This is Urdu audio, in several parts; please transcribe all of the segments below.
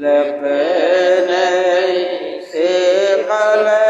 لبني سقلني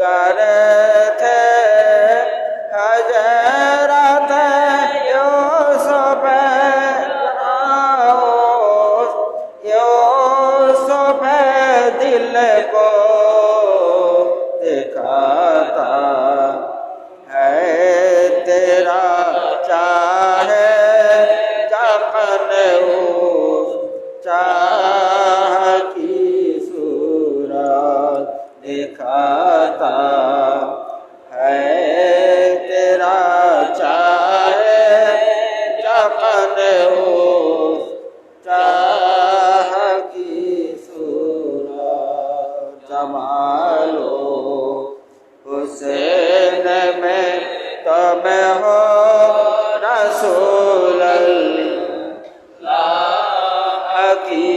গারা حول الحكيم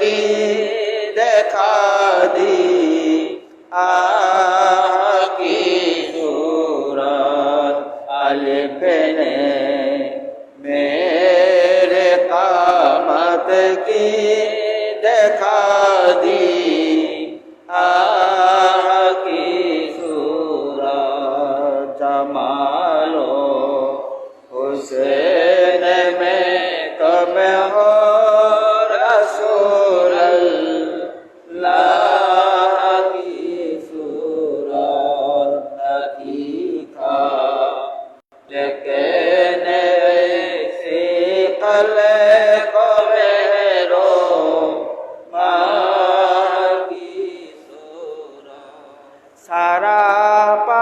কি দেখা দি? আ Sarapa.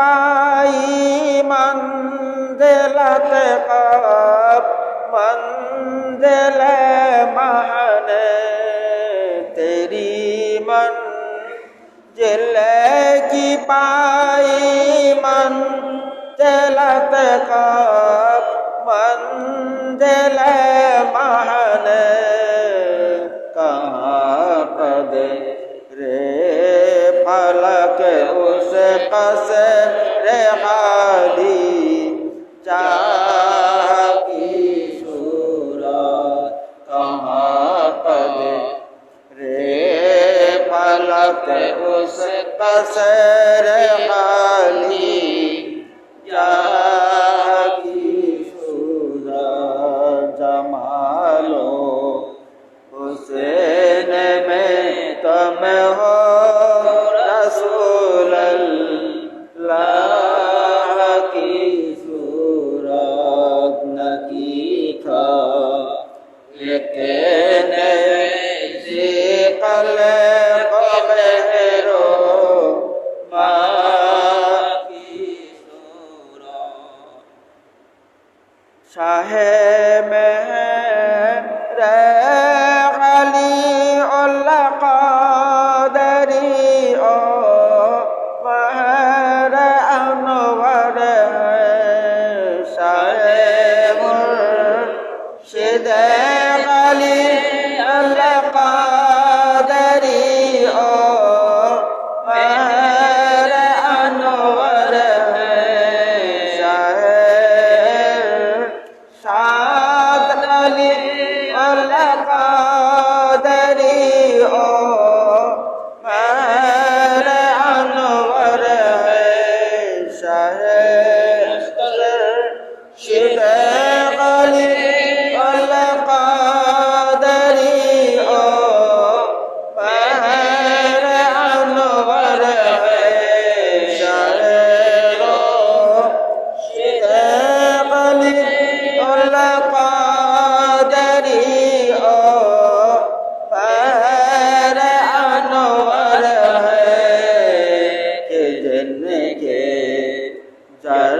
পাই মন্দেলাতে কাপ মন্দেলে মহনে। তেরি মন জেলে কি পাই মন্দেলাতে কাপ কাছে চার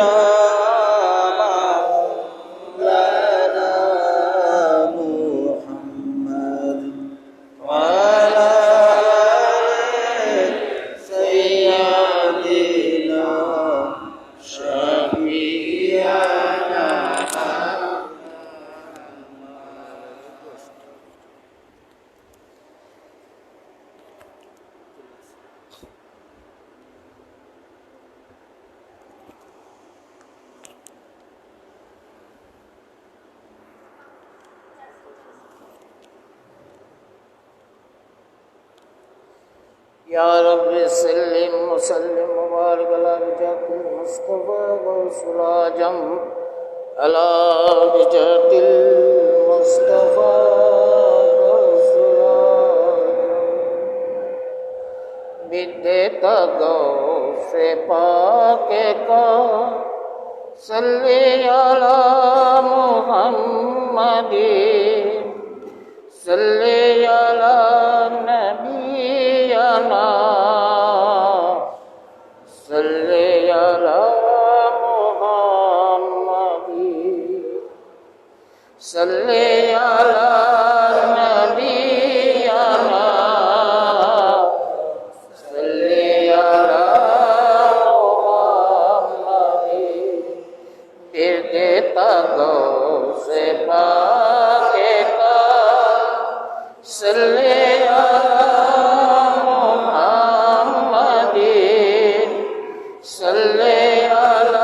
علينا গৌসে পাকে কো صلی علی محمد صلی علی نبینا صلی علی محمد صلی Alleluia.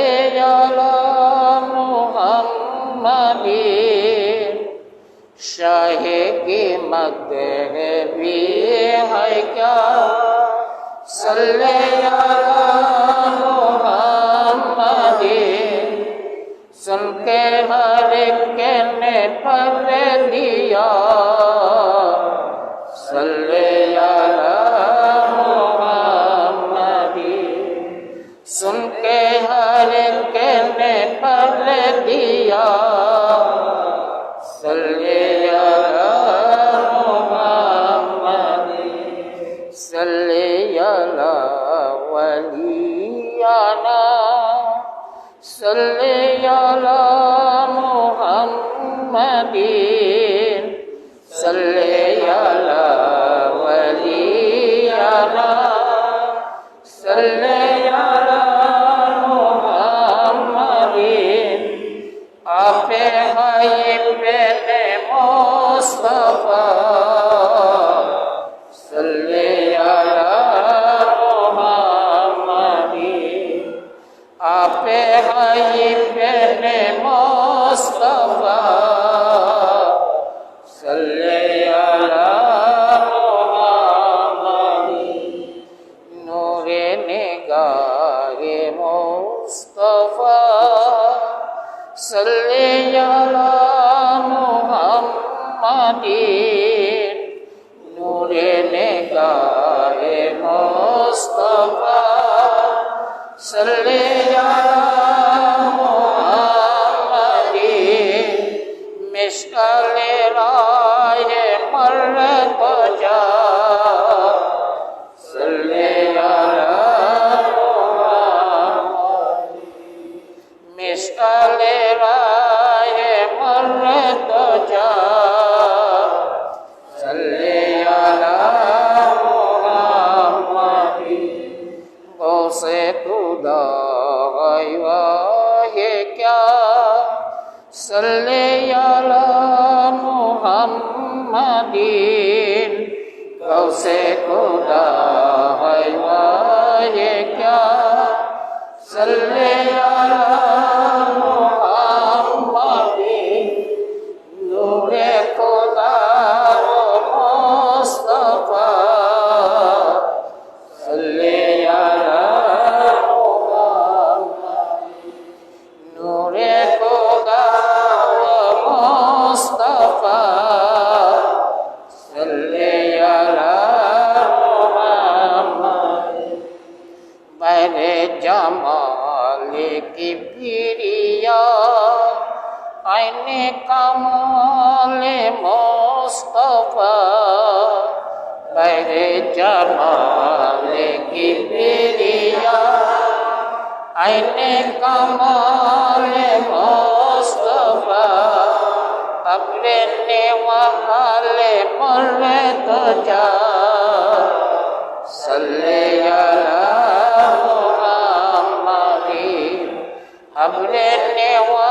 مجد بھی ہے کیا صلی اللہ محمد سن کے ہر کہنے پر دیا صلی اللہ محمد سن کے ہر کہنے صل على محمد صل على ولينا صل خدا غیوہ یہ کیا صلی علی محمد غوث خدا غیوہ یہ کیا صلی علی کمال مصطفیٰ میرے جمال کی پیریا عین کمال مصطفیٰ ابر نوال مرد جا صلی علی محمد ابر نوال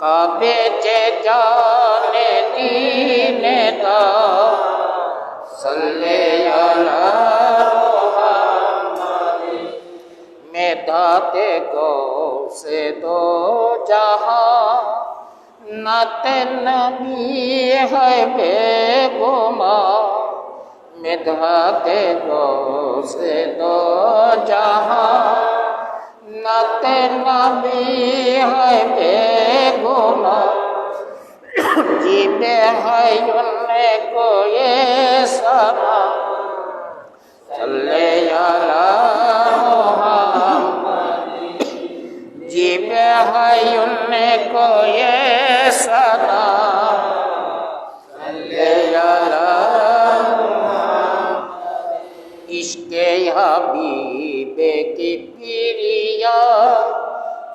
کعبے چے جانے دین دا صلی علی محمد میں داتے گو سے دو جہاں نت نبی ہے بے گما میں داتے گو سے دو جہاں نت نبی ہے بے جی ہے ان کو یہ سما محمد جی ہے ان کو یہ سنا صلی علی عشق حبیب کی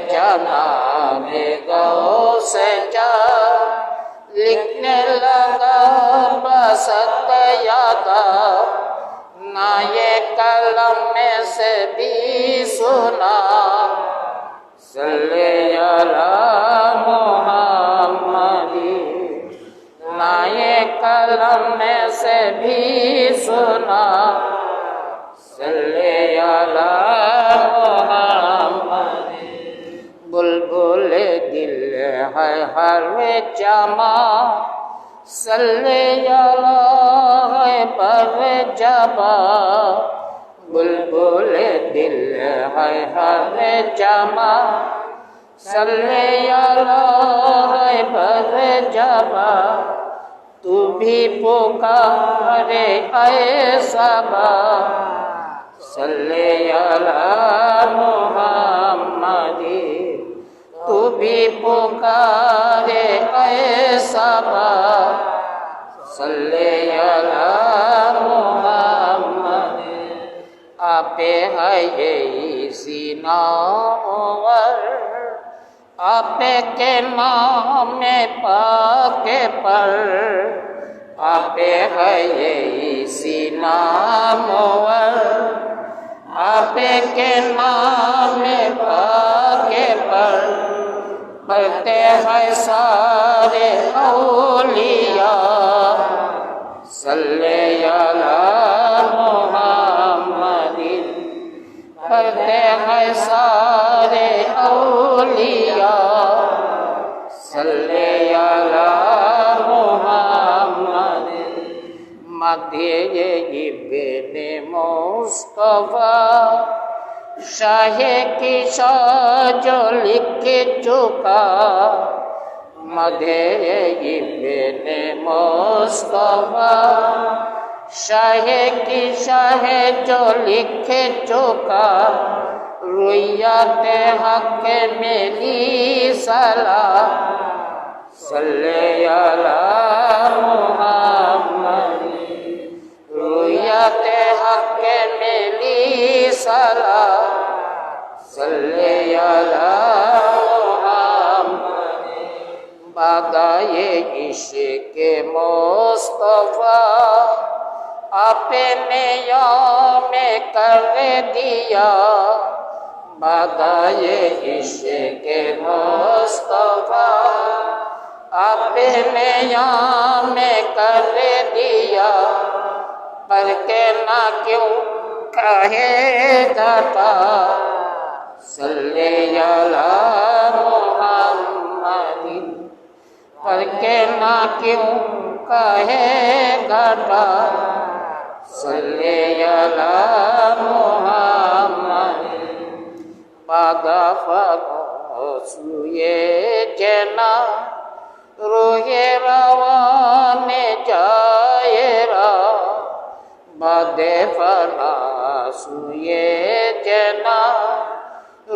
نقل جناب گو سے جا لکھنے لگا بسط یادا نہ یہ کلم میں سے بھی سنا۔ صلی اللہ محمدی، نہ یہ کلم میں سے بھی سنا۔ صلی اللہ محمد بلبل دل ہے ہر جمع صلی اللہ ہے پر جبا بلبل دل ہے ہر جمع صلی اللہ ہے پر جبا تو بھی پکارے اے سبا صلی اللہ محمدی۔ بھی پکارے اے سبا صلی اللہ محمد۔ آپ ہے یہی سیناور آپ کے نام پاک پر۔ آپ ہے یہی سینامور آپ کے نام پاک پر۔ پڑھتے ہیں سارے اولیاء۔ صلی اللہ محمد۔ پڑھتے ہیں سارے اولیاء۔ صلی اللہ محمد۔ مدھے ابن مصطفیٰ۔ শাহে কি সজল চুকা মধে ইবেনে মোস্তফা। শাহে কি শাহে চলিখে চোকা রুইয়াতে হকে মেলি সালা। সাল্লালা মুহাম্মদ রুইয়াতে হকে মেলি সালা। صلی اللہ محمد بادائے عشق مصطفیٰ، اپنے یوم کر دیا بادائے عشق مصطفیٰ اپنے یوم کر دیا، پر کے نہ کیوں کہے گتا صلی اللہ محمد پر کے نہ کیوں کہے گتا صلی اللہ محمد پاگا پاگا سوئے جنا روحے روان جائے را۔ بادے فلا سوئے جنا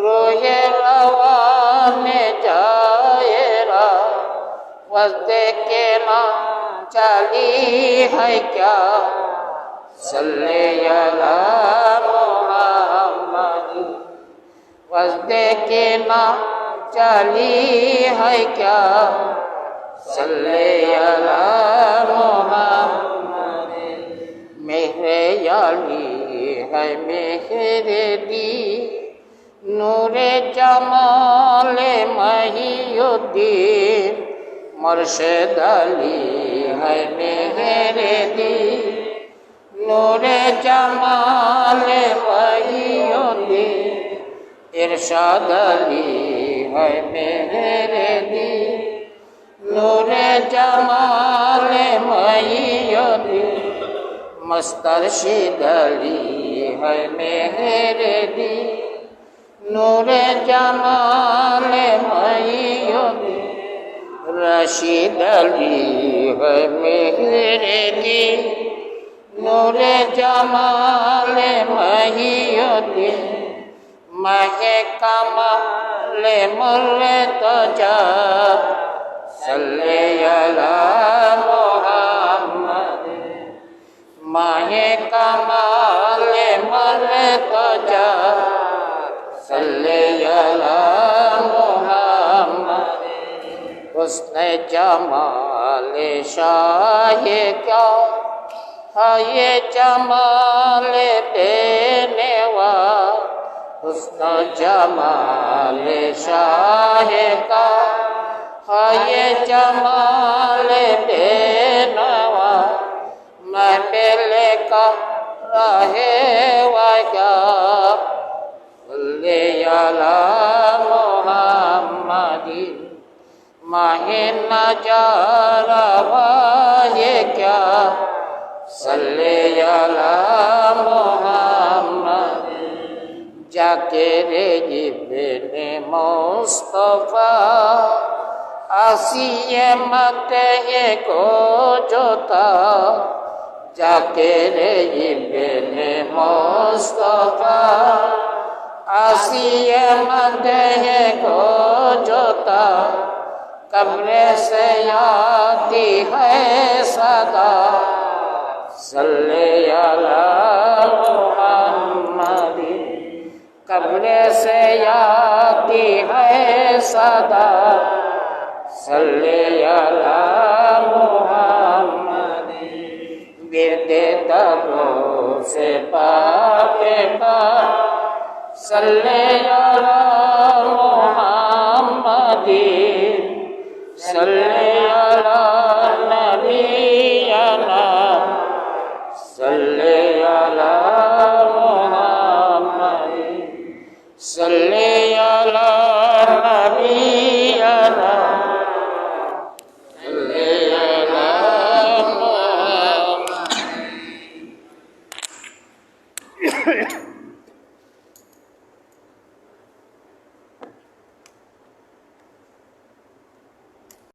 روحے روان جائے را وزدے کے نا چلی ہے کیا؟ صلی اللہ محمد۔ وزدے کے نا چلی ہے کیا؟ صلی اللہ محمد۔ مہر یالی ہے مہر دی নূরে জমালে মহিউদ্দিন, মর্শেদ আলী হয় মেহেরে দি নূরে জমালে মহিউদ্দিন, ইরশাদ আলী হয় মেহেরে দি নূরে জমালে মহিউদ্দিন মস্তার শিদ আলী হয় মেহেরে দি نور جمال مہی رشید علی ہے مہر دی نور جمال مہی الدین مہ کمال مر تو جا صلی اللہ محمد مہ کمال مر تو جا صلی علی محمد۔ حسن جمال شاہ کیا ہے یہ جمال دینے والا۔ حسن جمال شاہ کا ہے یہ جمال دینے والا۔ میں کا رہے وگا صلی علی محمد ماہ نجار یہ کیا صلی علی محمد جا کے رے ابن مصطفیٰ آسی مت یہ کو جوتا جا کے رے آسی مت کو جوتا قبر سے آتی ہے صدا۔ صلی علی محمد قبر سے آتی ہے صدا۔ صلی علی محمد برد تبو سے پاک پاک صلی علی محمد صلی علی